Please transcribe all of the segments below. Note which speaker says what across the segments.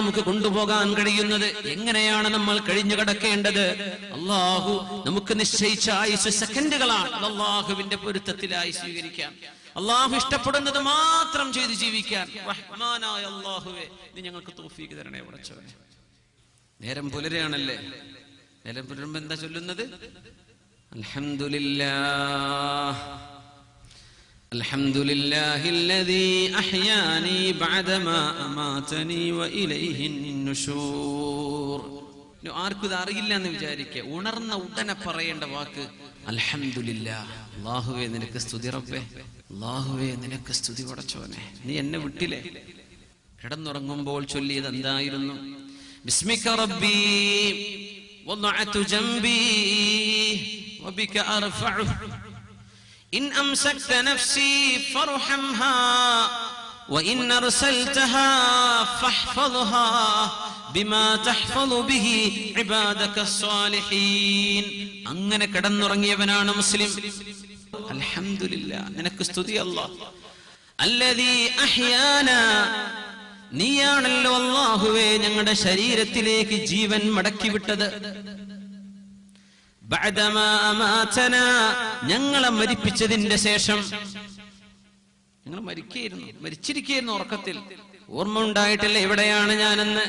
Speaker 1: നമുക്ക് കൊണ്ടുപോകാൻ കഴിയുന്നത്? എങ്ങനെയാണ് നമ്മൾ കഴിഞ്ഞു കിടക്കേണ്ടത്? അള്ളാഹു നമുക്ക് നിശ്ചയിച്ച ആയുസ് സെക്കൻഡുകളാണ്. അള്ളാഹുവിന്റെ പൊരുത്തത്തിലായി സ്വീകരിക്കാം. അള്ളാഹു ഇഷ്ടപ്പെടുന്നത് മാത്രം ചെയ്ത് ജീവിക്കാൻ. റഹ്മാനായ അള്ളാഹുവെ ഇത് ഞങ്ങൾക്ക് തോഫീക്ക് തരണേ ഉടച്ചവനെ നേരം പുലരെയാണല്ലേ നേരം പുലരുമ്പോ എന്താ ചൊല്ലുന്നത്? അൽഹംദുലില്ലാ الحمد لله الذي أحياني بعدما أماتني وإليه النشور ആർക്കും ഇത് അറിയില്ല എന്ന് വിചാരിക്കുക ഉണർന്ന ഉടനെ പറയേണ്ട വാക്ക് അൽഹമില്ല അള്ളാഹുവേ നിനക്ക് സ്തുതി റബ്ബേ. അള്ളാഹുവേ നിനക്ക് സ്തുതി പടച്ചോനെ നീ എന്നെ വിട്ടില്ലേ? കിടന്നുറങ്ങുമ്പോൾ ചൊല്ലിയത് എന്തായിരുന്നു? بسمك ربي وضعت جنبي وبك أرفعه إن أمسكت نفسي فارحمها وإن أرسلتها فاحفظها بما تحفظ به عبادك الصالحين അങ്ങനെ കിടന്നുറങ്ങിയവനാണ് മുസ്ലിം അൽഹംദുലില്ല നിനക്ക് സ്തുതി അല്ലാഹ് അല്ലദീ അഹ്യാന നീയാണല്ലോ അല്ലാഹുവേ ഞങ്ങളുടെ ശരീരത്തിലേക്ക് ജീവൻ മടക്കി വിട്ടത് ബഅദമാ അമാതനാ ഞങ്ങളെ മരിപ്പിച്ചതിന്റെ ശേഷം. ഞങ്ങൾ മരിക്കുകയായിരുന്നു മരിച്ചിരിക്കുകയായിരുന്നു ഉറക്കത്തിൽ. ഓർമ്മ ഉണ്ടായിട്ടില്ല എവിടെയാണ് ഞാനെന്ന്.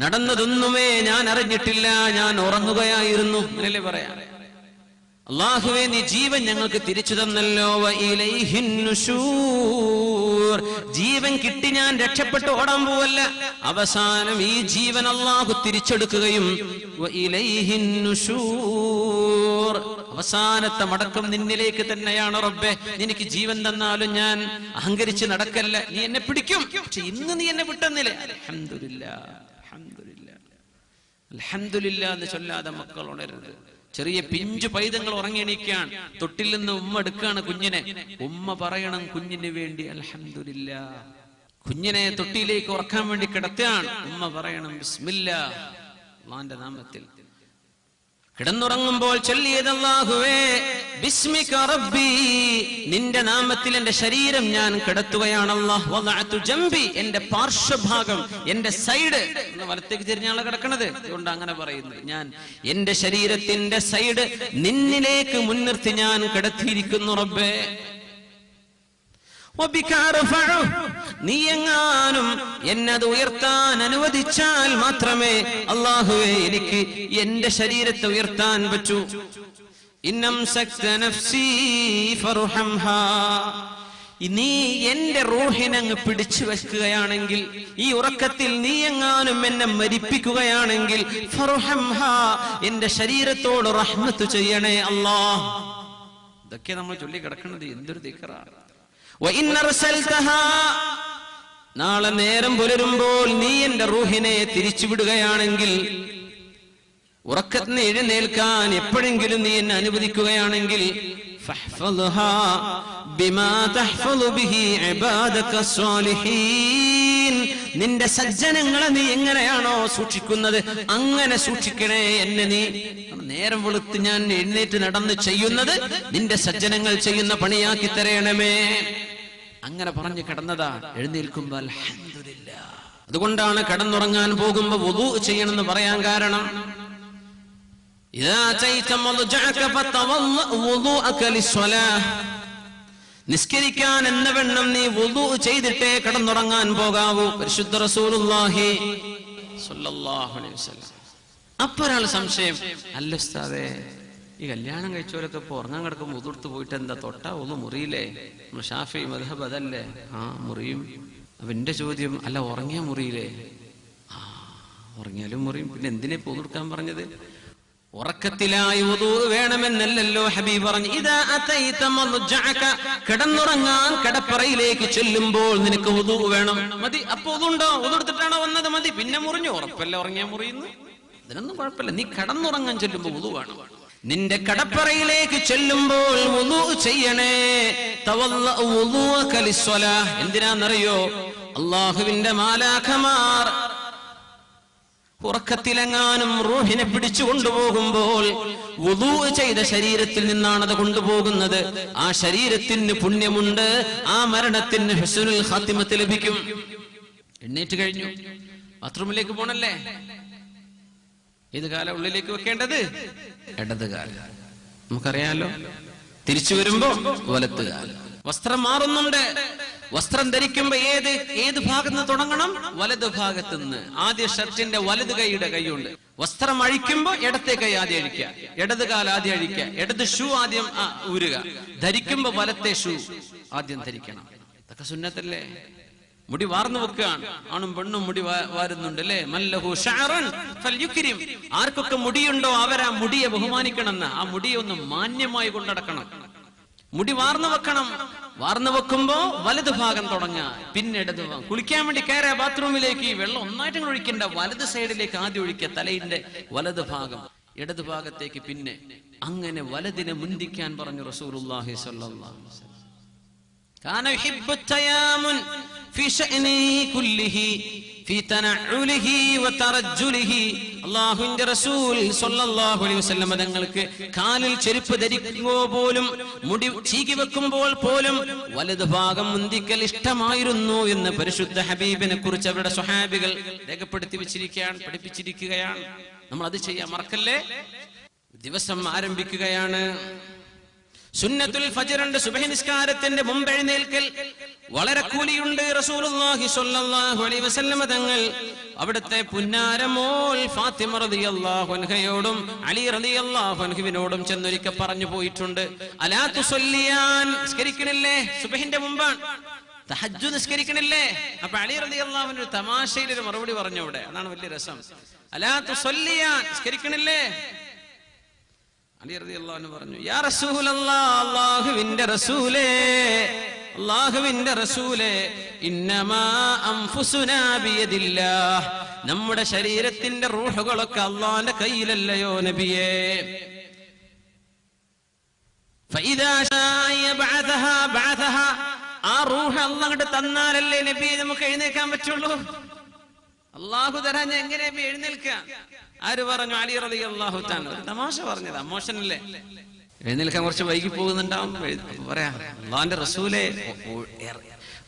Speaker 1: നടന്നതൊന്നുമേ ഞാൻ അറിഞ്ഞിട്ടില്ല. ഞാൻ ഉറങ്ങുകയായിരുന്നു. എന്നല്ലേ പറയാ. അള്ളാഹുവേ നീ ജീവൻ ഞങ്ങൾക്ക് തിരിച്ചു തന്നല്ലോ. ജീവൻ കിട്ടി ഞാൻ രക്ഷപ്പെട്ട് ഓടാൻ പോവല്ല. അവസാനം ഈ ജീവൻ അള്ളാഹു തിരിച്ചെടുക്കുകയും. അവസാനത്തെ മടക്കം നിന്നിലേക്ക് തന്നെയാണ് റബ്ബെ. എനിക്ക് ജീവൻ തന്നാലും ഞാൻ അഹങ്കരിച്ച് നടക്കല്ല. നീ എന്നെ പിടിക്കും. പക്ഷെ ഇന്ന് നീ എന്നെ വിട്ടെന്നില്ലേ. അലഹമില്ല അലഹമില്ല എന്ന് ചൊല്ലാതെ മക്കൾ ഉണരരുത് ചെറിയ പിഞ്ചു പൈതങ്ങൾ ഉറങ്ങി എണീക്കാൻ തൊട്ടിൽ നിന്ന് ഉമ്മ എടുക്കാണ് കുഞ്ഞിനെ. ഉമ്മ പറയണം കുഞ്ഞിന് വേണ്ടി അലഹമില്ല കുഞ്ഞിനെ തൊട്ടിയിലേക്ക് ഉറക്കാൻ വേണ്ടി കിടത്തുകയാണ് ഉമ്മ പറയണം ബിസ്മില്ല. അള്ളാന്റെ നാമത്തിൽ കിടന്നുറങ്ങുമ്പോൾ ചൊല്ലിയതല്ലാഹുവേ ബിസ്മിക റബ്ബി നിന്റെ നാമത്തിൽ എന്റെ ശരീരം ഞാൻ കിടത്തുകയാണല്ലോ. ജംബി എന്റെ പാർശ്വഭാഗം എന്റെ സൈഡ്. വലത്തേക്ക് തിരിഞ്ഞാണ് കിടക്കണത്. അതുകൊണ്ട് അങ്ങനെ പറയുന്നത്. ഞാൻ എന്റെ ശരീരത്തിന്റെ സൈഡ് നിന്നിലേക്ക് മുൻനിർത്തി ഞാൻ കിടത്തിയിരിക്കുന്നു റബ്ബേ. നീ എങ്ങാനും എന്നത് ഉയർത്താൻ അനുവദിച്ചാൽ മാത്രമേ അള്ളാഹുവെ എനിക്ക് എന്റെ ശരീരത്തെ ഉയർത്താൻ പറ്റൂ ഇന്നം. നീ എന്റെ റൂഹിനങ്ങ് പിടിച്ചു വെക്കുകയാണെങ്കിൽ ഈ ഉറക്കത്തിൽ നീ എങ്ങാനും എന്നെ മരിപ്പിക്കുകയാണെങ്കിൽ. എന്റെ ശരീരത്തോട് റഹ്മത്ത് ചെയ്യണേ അല്ലാ ഇതൊക്കെ നമ്മൾ ചൊല്ലി കിടക്കുന്നത് എന്തൊരു ദിക്കറാണ് നാളെ നേരം പുലരുമ്പോൾ നീ എന്റെ റൂഹിനെ തിരിച്ചുവിടുകയാണെങ്കിൽ ഉറക്കത്തിന് എഴുന്നേൽക്കാൻ എപ്പോഴെങ്കിലും നീ എന്നെ അനുവദിക്കുകയാണെങ്കിൽ ബിമാ ബിഹി ഇബാദക. നിന്റെ സജ്ജനങ്ങളെ നീ എങ്ങനെയാണോ സൂക്ഷിക്കുന്നത്? അങ്ങനെ സൂക്ഷിക്കണേ എന്നെ നീ. നേരം വെളുത്ത് ഞാൻ എഴുന്നേറ്റ് നടന്ന് ചെയ്യുന്നത് നിന്റെ സജ്ജനങ്ങൾ ചെയ്യുന്ന പണിയാക്കി തരയണമേ അങ്ങനെ പറഞ്ഞു കിടന്നതാ. എഴുന്നേൽക്കുമ്പോ അതുകൊണ്ടാണ് കടന്നുറങ്ങാൻ പോകുമ്പോ വധു ചെയ്യണമെന്ന് പറയാൻ കാരണം. ഇതാ നിസ്കരിക്കാൻ എന്ന വെണ്ണം നീ വുദു ചെയ്തിട്ടേ കടന്നുറങ്ങാൻ പോകാവൂ. പരിശുദ്ധ വസല്ലം. അപ്പൊ ഒരാൾ സംശയം അല്ല ഉസ്താദേ ഈ കല്യാണം കഴിച്ചവരൊക്കെ ഇപ്പൊ ഉറങ്ങാൻ കിടക്കും മുതിർത്ത് പോയിട്ട് എന്താ തൊട്ടാ ഒന്ന് മുറിയില്ലേ? ഷാഫി മധബ് അതല്ലേ? ആ മുറിയും. അപ്പൊ എന്റെ ചോദ്യം അല്ല ഉറങ്ങിയ മുറിയില്ലേ? ആ ഉറങ്ങിയാലും മുറിയും. പിന്നെ എന്തിനെ പോന്നെടുക്കാൻ പറഞ്ഞത്? ഉറക്കത്തിലായി വേണമെന്നല്ലോ ഹബീബ് പറഞ്ഞു. ഇതാ കിടന്നുറങ്ങാൻ കടപ്പറയിലേക്ക് ചെല്ലുമ്പോൾ നിനക്ക് ഉദൂ വേണം. മതി. അപ്പൊ ഉതുണ്ടോ ഉതെടുത്തിട്ടാണോ വന്നത്? മതി. പിന്നെ മുറിഞ്ഞു. ഉറപ്പല്ല ഉറങ്ങിയാൽ മുറിയുന്നു. ഇതിനൊന്നും കുഴപ്പമില്ല. നീ കടന്നുറങ്ങാൻ ചെല്ലുമ്പോൾ ഉതു വേണം. നിന്റെ കടപ്പറയിലേക്ക് ചെല്ലുമ്പോൾ ചെയ്യണേ. എന്തിനാന്നറിയോ? അള്ളാഹുവിന്റെ മാലാഖമാർ ഉറക്കത്തിലെങ്ങാനും റൂഹിനെ പിടിച്ചു കൊണ്ടുപോകുമ്പോൾ വുദൂ ചെയ്ത ശരീരത്തിൽ നിന്നാണ് അത് കൊണ്ടുപോകുന്നത്. ആ ശരീരത്തിന് പുണ്യമുണ്ട്. ആ മരണത്തിന് ഹസുനുൽ ഹാത്തിമത്ത് ലഭിക്കും. എണ്ണേറ്റ് കഴിഞ്ഞു. ബാത്റൂമിലേക്ക് പോണല്ലേ? ഏത് കാലം ഉള്ളിലേക്ക് വെക്കേണ്ടത്? ഇടത് കാലം. നമുക്കറിയാലോ. തിരിച്ചു വരുമ്പോ വലത്ത് കാലം. വസ്ത്രം മാറുന്നുണ്ട്. വസ്ത്രം ധരിക്കുമ്പോ ഏത് ഏത് ഭാഗത്ത് തുടങ്ങണം? വലത് ഭാഗത്ത് നിന്ന് ആദ്യ ഷർട്ടിന്റെ വലത് കൈയുടെ കൈയുണ്ട്. വസ്ത്രം അഴിക്കുമ്പോ ഇടത്തെ കൈ ആദ്യം അഴിക്കുക. ഇടത് കാൽ ആദ്യം അഴിക്കുക. ഇടത് ഷൂ ആദ്യം ഊരുക. ധരിക്കുമ്പോ വലത്തെ ഷൂ ആദ്യം ധരിക്കണം. ഇതൊക്കെ സുന്നത്തല്ലേ? മുടി വാർന്നു വെക്കുകയാണ്. ആണും പെണ്ണും മുടി വാരുന്നുണ്ട് അല്ലേ? മല്ലഹു ഫൽയുക്രിം. ആർക്കൊക്കെ മുടിയുണ്ടോ അവരാ മുടിയെ ബഹുമാനിക്കണമെന്ന്? ആ മുടിയെ ഒന്ന് മാന്യമായി കൊണ്ടടക്കണം. മുടി വാർന്നു വെക്കണം. വാർന്നു വെക്കുമ്പോ വലത് ഭാഗം തുടങ്ങുക. പിന്നെ ഇടത് ഭാഗം. കുളിക്കാൻ വേണ്ടി കയറിയ ബാത്റൂമിലേക്ക് വെള്ളം ഒന്നായിട്ട് ഒഴിക്കേണ്ട. വലത് സൈഡിലേക്ക് ആദ്യം ഒഴിക്കുക. തലയിന്റെ വലത് ഭാഗം. ഇടത് ഭാഗത്തേക്ക് പിന്നെ. അങ്ങനെ വലതിനെ മുന്തിക്കാൻ പറഞ്ഞു റസൂലുള്ളാഹി അള്ളാഹുവിന്റെ റസൂൽ സൊല്ലാഹു അലൈഹി വസ്ലം തങ്ങൾക്ക് കാലിൽ ചെരുപ്പ് ധരിക്കുമ്പോൾ പോലും മുടി ചീകി വെക്കുമ്പോൾ പോലും വലതു ഭാഗം മുന്തിക്കൽ ഇഷ്ടമായിരുന്നു എന്ന് പരിശുദ്ധ ഹബീബിനെ കുറിച്ച് അവരുടെ സ്വഹാബികൾ രേഖപ്പെടുത്തി വെച്ചിരിക്കുകയാണ് പഠിപ്പിച്ചിരിക്കുകയാണ്. നമ്മൾ അത് ചെയ്യാൻ മറക്കല്ലേ? ദിവസം ആരംഭിക്കുകയാണ്. സുന്നത്തുൽ ഫജറുണ്ട് സുബഹ നിസ്കാരത്തിന്റെ മുമ്പ് എഴുന്നേൽക്കൽ വളരെ കൂലിയുണ്ട് റസൂലുള്ളാഹി സ്വല്ലല്ലാഹു അലൈഹി വസല്ലമ തങ്ങൾ. അവിടുത്തെ പുന്നാരമോൾ ഫാത്തിമ റളിയല്ലാഹു അൻഹയോടും അലി റളിയല്ലാഹു അൻഹുവിനോടും ചെന്നൊരിക്കൽ പറഞ്ഞു പോയിട്ടുണ്ട്. അലാ തുസല്ലിയാൻ സുബഹിന്റെ മുമ്പാണ്. തഹജ്ജു നിസ്കരിക്കണില്ലേ? അപ്പൊ അലി റതി അള്ളാഹുവിന് ഒരു തമാശയിൽ ഒരു മറുപടി പറഞ്ഞു അവിടെ. അതാണ് വലിയ രസം. അലാ തുസല്ലിയാൻ അലി റളിയല്ലാഹു പറഞ്ഞു യാ റസൂലല്ലാഹുവിന്റെ റസൂലേ അള്ളാഹുവിന്റെ റസൂലെ നമ്മുടെ ശരീരത്തിന്റെ റൂഹുകളൊക്കെ അള്ളാന്റെ കയ്യിലല്ലയോ നബിയേ. ആ റൂഹ് അള്ളാങ്ങോട്ട് തന്നാലല്ലേ നബി നമുക്ക് എഴുന്നേൽക്കാൻ പറ്റുള്ളൂ? അള്ളാഹു തരാൻ എങ്ങനെ എഴുന്നേൽക്കാം ആര് പറഞ്ഞു? അലി റതി അള്ളാഹു താൻ തമാശ പറഞ്ഞത് അമോഷനല്ലേ എഴുന്നേൽക്കാൻ കുറച്ച് വൈകി പോകുന്നുണ്ടാവും എഴു- പറയാ അള്ളാന്റെ റസൂലെ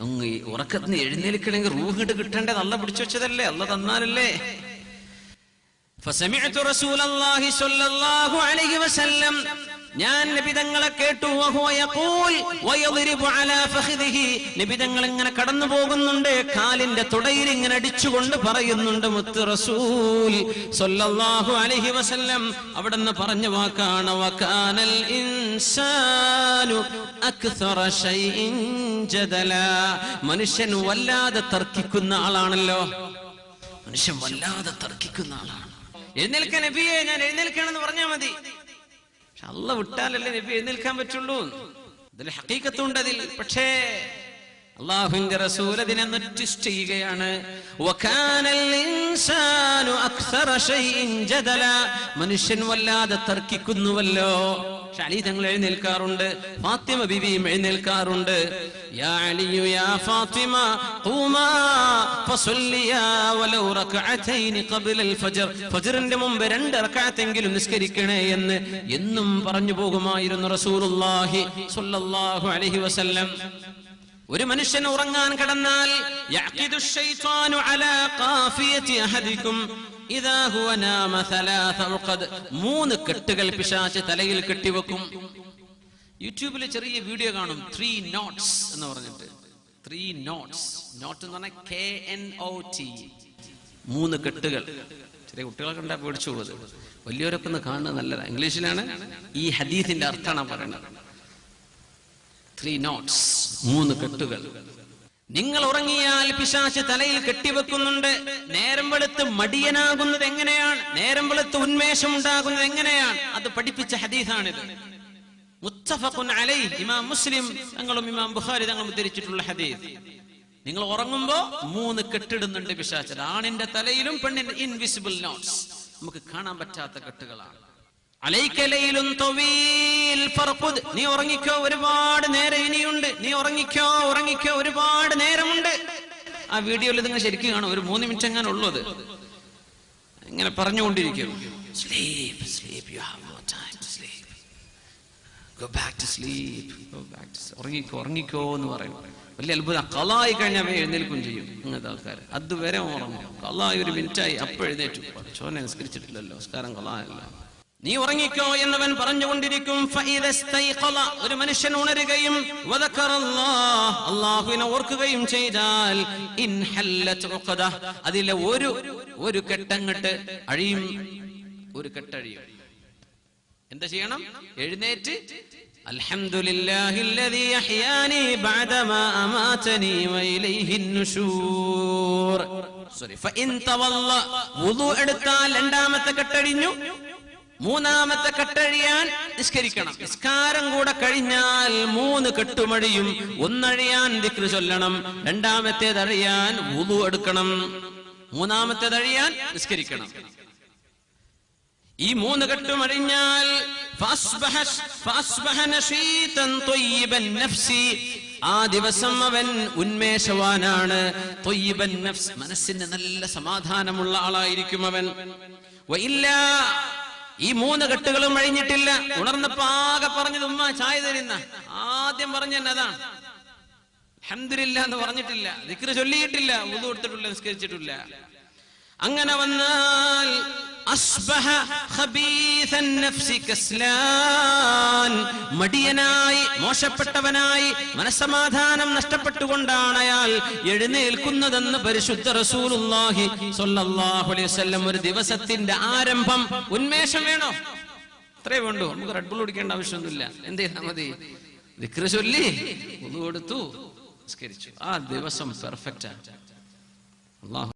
Speaker 1: അങ്ങ് ഈ ഉറക്കത്തിന് എഴുന്നേൽക്കണമെങ്കിൽ റൂഹിട്ട് കിട്ടേണ്ടത് അല്ല പിടിച്ചു വെച്ചതല്ലേ അല്ല തന്നാലല്ലേ فسمعت رسول الله صلى الله عليه وسلم ഞാൻ നിബിതങ്ങളെ കേട്ടു നിബിതങ്ങൾ ഇങ്ങനെ കടന്നു പോകുന്നുണ്ട് കാലിന്റെ തുടയിൽ ഇങ്ങനെ അടിച്ചുകൊണ്ട് പറയുന്നുണ്ട് മുത്ത് റസൂൽ സല്ലല്ലാഹു അലൈഹി വസല്ലം. നിന്ന് പറഞ്ഞ വാക്കാണ് വകാനൽ ഇൻസാനു മനുഷ്യൻ വല്ലാതെ തർക്കിക്കുന്ന ആളാണല്ലോ. മനുഷ്യൻ വല്ലാതെ തർക്കിക്കുന്ന ആളാണ്. എഴുന്നേൽക്കാൻ നബിയെ ഞാൻ എഴുന്നേൽക്കണമെന്ന് പറഞ്ഞാൽ മതി പക്ഷെ അല്ല വിട്ടാലല്ലേ നബി എഴുന്നേൽക്കാൻ പറ്റുള്ളൂ. ഇതിൽ ഹക്കീക്കത്തുണ്ട് അതിൽ. പക്ഷേ അള്ളാഹുവിന്റെ റസൂൽ അതിനെ ട്വിസ്റ്റ് ചെയ്യുകയാണ്. മനുഷ്യൻ വല്ലാതെ തർക്കിക്കുന്നുവല്ലോ. പക്ഷെ തങ്ങൾ എഴുന്നേൽക്കാറുണ്ട്. ഫാത്തിമ ബിബിയും എഴുന്നേൽക്കാറുണ്ട്. യാ അലിയു യാ ഫാത്തിമ ഖൂമാ ഫസല്ലിയാ വലൗ റക്അതൈനി ഖബ്ല ഫജ്ർ. ഫജ്റിന്റെ മുമ്പ് രണ്ട് റക്അത്തെങ്കിലും നിസ്കരിക്കണേ എന്ന് എന്നും പറഞ്ഞു പോകുമായിരുന്നു റസൂലുള്ളാഹി സ്വല്ലല്ലാഹു അലൈഹി വസല്ലം. ഒരു മനുഷ്യൻ ഉറങ്ങാൻ കിടന്നാൽ യഅഖിദു അലാ ഖാഫിയതി അഹദികും മൂന്ന് കെട്ടുകൾ പിശാച്ച് തലയിൽ കെട്ടിവെക്കും. യൂട്യൂബിൽ ചെറിയ വീഡിയോ കാണും. ത്രീ നോട്ട്സ് എന്ന് പറഞ്ഞിട്ട്. ത്രീ നോട്ട്സ് നോട്ട് എന്ന് പറഞ്ഞാൽ കെ എൻ ഒ ടി മൂന്ന് കെട്ടുകൾ. ചെറിയ കുട്ടികളൊക്കെ ഉണ്ടാ പേടിച്ചുള്ളത് വലിയവരൊക്കെ ഒന്ന് കാണുന്നത് നല്ലതാണ് ഇംഗ്ലീഷിലാണ് ഈ ഹദീസിന്റെ അർത്ഥമാണ് പറയുന്നത്. ത്രീ നോട്ട്സ് മൂന്ന് കെട്ടുകൾ. നിങ്ങൾ ഉറങ്ങിയാൽ പിശാശ് തലയിൽ കെട്ടിവെക്കുന്നുണ്ട്. നേരം വെളുത്ത് മടിയനാകുന്നത് എങ്ങനെയാണ്? നേരം വെളുത്ത് ഉന്മേഷം ഉണ്ടാകുന്നത് എങ്ങനെയാണ്? അത് പഠിപ്പിച്ച ഹദീസാണിത്. മുത്തഫഖുൻ അലൈ ഇമാം മുസ്ലിം തങ്ങളും ഇമാം ബുഖാരി തങ്ങളും ഉദ്ധരിച്ചിട്ടുള്ള ഹദീസ്. നിങ്ങൾ ഉറങ്ങുമ്പോ മൂന്ന് കെട്ടിടുന്നുണ്ട് പിശാച്ചത് ആണിന്റെ തലയിലും പെണ്ണിന്റെ ഇൻവിസിബിൾ നോട്ട്സ് നമുക്ക് കാണാൻ പറ്റാത്ത കെട്ടുകളാണ്. നീ ഉറങ്ങിക്കോ ഒരുപാട് നേരം ഇനിയുണ്ട്. നീ ഉറങ്ങിക്കോ ഉറങ്ങിക്കോ ഒരുപാട് നേരമുണ്ട്. ആ വീഡിയോയിൽ നിങ്ങൾ ശരിക്കും കാണും. ഒരു മൂന്ന് മിനിറ്റ് എങ്ങനെ ഉള്ളത്. ഇങ്ങനെ പറഞ്ഞുകൊണ്ടിരിക്കും. Sleep sleep you have no time to sleep go back to sleep go back to ഉറങ്ങിക്കോ ഉറങ്ങിക്കോ എന്ന് പറയും. വലിയ അത്ഭുതം. കളായി കഴിഞ്ഞാൽ അവയെ എഴുന്നേൽക്കും ചെയ്യും. ഇങ്ങനത്തെ ആൾക്കാർ അതുവരെ ഉറങ്ങും. കലായി ഒരു മിനിറ്റായി അപ്പോൾ എഴുന്നേറ്റു. ചോനെ നിസ്കരിച്ചിട്ടില്ലല്ലോ. നമസ്കാരം കലായല്ല നീ ഉറങ്ങിക്കോ എന്നവൻ പറഞ്ഞുകൊണ്ടിരിക്കും. ഒരു മനുഷ്യൻ ഉണരുകയും ഓർക്കുകയും ചെയ്താൽ അതിലെ ഒരു ഒരു കെട്ടങ്ങട്ട് അഴിയും. ഒരു കെട്ടഴിയും. എന്താ ചെയ്യണം? എഴുന്നേറ്റ്. എടുത്താൽ രണ്ടാമത്തെ കെട്ടഴിഞ്ഞു. മൂന്നാമത്തെ കെട്ടഴിയാൻ നിസ്കരിക്കണം. നിസ്കാരം കൂടെ കഴിഞ്ഞാൽ മൂന്ന് കെട്ടുമഴിയും ഒന്നഴിയാൻ ദിക്ർ ചൊല്ലണം. രണ്ടാമത്തേത് അഴിയാൻ വുളു എടുക്കണം. മൂന്നാമത്തേത് അഴിയാൻ നിസ്കരിക്കണം. ഈ മൂന്ന് കെട്ടും അഴിഞ്ഞാൽ. ആ ദിവസം അവൻ ഉന്മേഷവാനാണ്. മനസ്സിന് നല്ല സമാധാനമുള്ള ആളായിരിക്കും അവൻ. ഈ മൂന്ന് കെട്ടുകളും അഴിഞ്ഞിട്ടില്ല ഉണർന്നപ്പോ ആകെ പറഞ്ഞത് ഉമ്മ ചായ തരുന്ന. ആദ്യം പറഞ്ഞ അതാണ്. അൽഹംദുലില്ല എന്ന് പറഞ്ഞിട്ടില്ല. ദിക്ര ചൊല്ലിയിട്ടില്ല. ഉതു കൊടുത്തിട്ടില്ല നിസ്കരിച്ചിട്ടില്ല. അങ്ങനെ വന്നാൽ അസ്ബഹ ഖബീഥൻ മടിയനായി മോശപ്പെട്ടവനായി മനസ്സമാധാനം നഷ്ടപ്പെട്ടുകൊണ്ടാണ് അയാൾ എഴുന്നേൽക്കുന്നതെന്ന് പരിശുദ്ധ റസൂലുള്ളാഹി സ്വല്ലല്ലാഹു അലൈഹി വസല്ലം ഒരു ദിവസത്തിന്റെ ആരംഭം. ഉന്മേഷം വേണോ? അത്രേ വേണ്ടു. നമുക്ക് റെഡ് ബുൾ കുടിക്കേണ്ട ആവശ്യമൊന്നുമില്ല. എന്ത് ചെയ്താൽ മതി? വിക്ര ചൊല്ലി കൊടുത്തു ആ ദിവസം പെർഫെക്റ്റ് ആണ്. അള്ളാഹു